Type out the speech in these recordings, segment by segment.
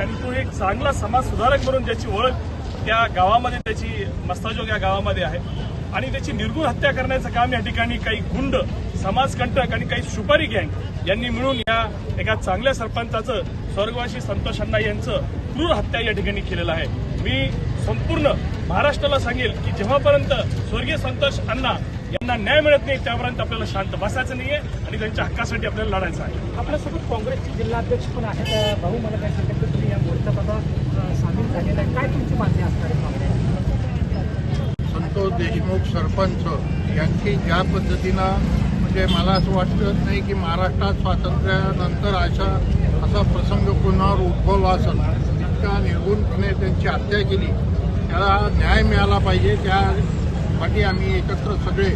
आणि तो एक चांगला समाज सुधारक म्हणून ज्याची ओळख त्या गावामध्ये त्याची मस्ताजोग या गावामध्ये आहे. आणि त्याची निर्गुण हत्या करण्याचं काम या ठिकाणी काही गुंड समाजकंटक आणि काही सुपारी गँग यांनी मिळून या एका चांगल्या सरपंचाचं स्वर्गवासी संतोष अण्णा यांचं क्रूर हत्या या ठिकाणी केलेलं आहे. मी संपूर्ण महाराष्ट्राला सांगेल की जेव्हापर्यंत स्वर्गीय संतोष अण्णा यांना न्याय मिळत नाही त्यापर्यंत आपल्याला शांत बसायचं नाहीये आणि त्यांच्या हक्कासाठी आपल्याला लढायचं आहे. आपल्यासोबत काँग्रेसचे जिल्हाध्यक्ष पण आहेत. भाऊ मला काय सांगतात की तुम्ही या मोर्चात सामील झालेला आहे. काय तुमची मागणी असणार आहे? संतोष देशमुख सरपंच यांची ज्या पद्धतीनं म्हणजे मला असं वाटत नाही की महाराष्ट्रात स्वातंत्र्यानंतर अशा असा प्रसंग पुन्हा उद्भवला असेल. इतका निर्गुणपणे त्यांची हत्या केली. त्याला न्याय मिळाला पाहिजे. त्यासाठी आम्ही एकत्र सगळे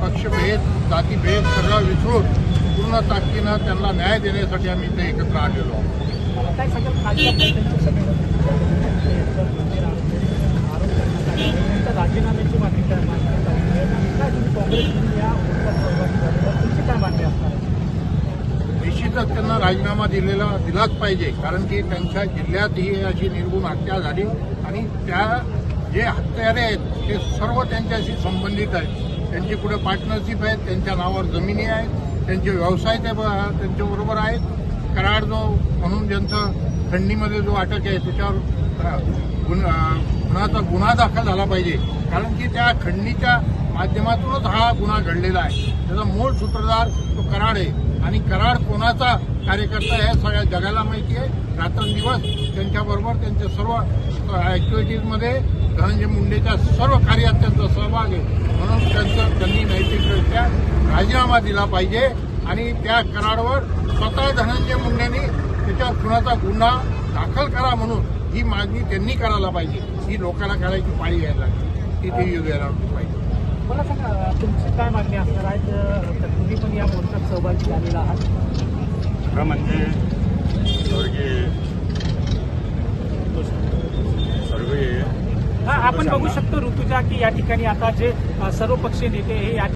पक्षभेद जातीभेद सगळं विसरून पूर्ण ताकदीनं त्यांना न्याय देण्यासाठी आम्ही इथे एकत्र आलेलो आहोत. राजीनाम्याची मागणी निश्चितच त्यांना राजीनामा दिलेला दिलाच पाहिजे कारण की त्यांच्या जिल्ह्यात ही अशी निर्गुण हत्या झाली आणि त्या जे हत्यारे आहेत ते सर्व त्यांच्याशी संबंधित आहेत. त्यांची कुठे पार्टनरशिप आहेत त्यांच्या नावावर जमिनी आहेत त्यांचे व्यवसाय ते ब- त्यांच्याबरोबर आहेत. कराड जो म्हणून ज्यांचं खंडीमध्ये जो अटक आहे त्याच्यावर गुन्हाचा गुन्हा दाखल झाला पाहिजे. कारण की त्या खंडणीच्या माध्यमातूनच हा गुन्हा घडलेला आहे. त्याचा मूळ सूत्रधार तो कराड आहे. आणि कराड कोणाचा कार्यकर्ता आहे हे सगळ्या जगाला माहिती आहे. रात्रंदिवस त्यांच्याबरोबर त्यांच्या सर्व ॲक्टिव्हिटीजमध्ये धनंजय मुंडेच्या सर्व कार्यात त्यांचा सहभाग आहे. म्हणून त्यांचं त्यांनी नैतिकदृष्ट्या राजीनामा दिला पाहिजे. आणि त्या कराडवर स्वतः धनंजय मुंडेंनी त्याच्यावर खुनाचा गुन्हा दाखल करा म्हणून ही मागणी त्यांनी करायला पाहिजे. ही लोकांना करायची पाळी यायला लागली. ती ती यायला पाहिजे. मला सांगा तुमची काय मागणी असणार आहे? तर तुम्ही पण या मोर्चात सहभागी झालेला आहात. खरं म्हणजे स्वर्गीय स्वर्गीय हा आपण बघू शकतो ऋतुजा की या ठिकाणी आता जे सर्वपक्षीय नेते हे या